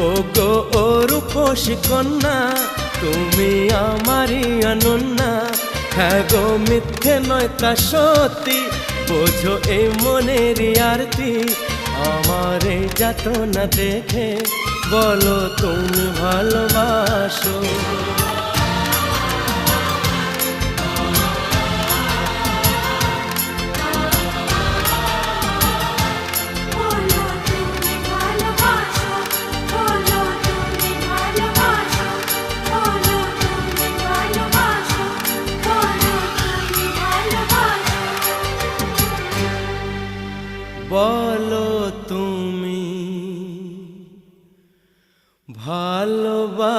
ওগো, ও রূপসী কন্যা, তুমি আমারই অনন্যা হ্যাঁ গো, মিথ্যে নয় তা সত্যি, বোঝো এই মনের আরতি। আমার এই যাতনা দেখে, বলো তুমি ভালোবাসো। বলো তুমি ভালোবাসো।